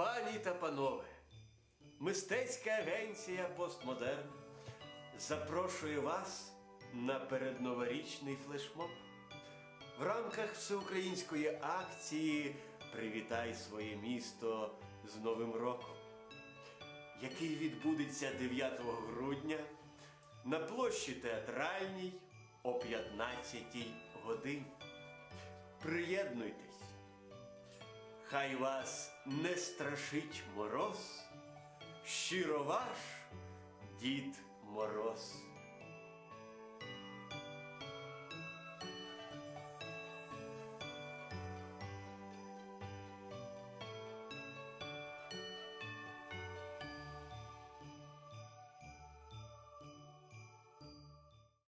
Пані та панове, мистецька агенція Постмодерн запрошує вас на передноворічний флешмоб. В рамках всеукраїнської акції Привітай своє місто з Новим роком, який відбудеться 9 грудня на площі театральній о 15 годині. Приєднуйтесь! Хай вас не страшить мороз, щиро ваш Дід Мороз.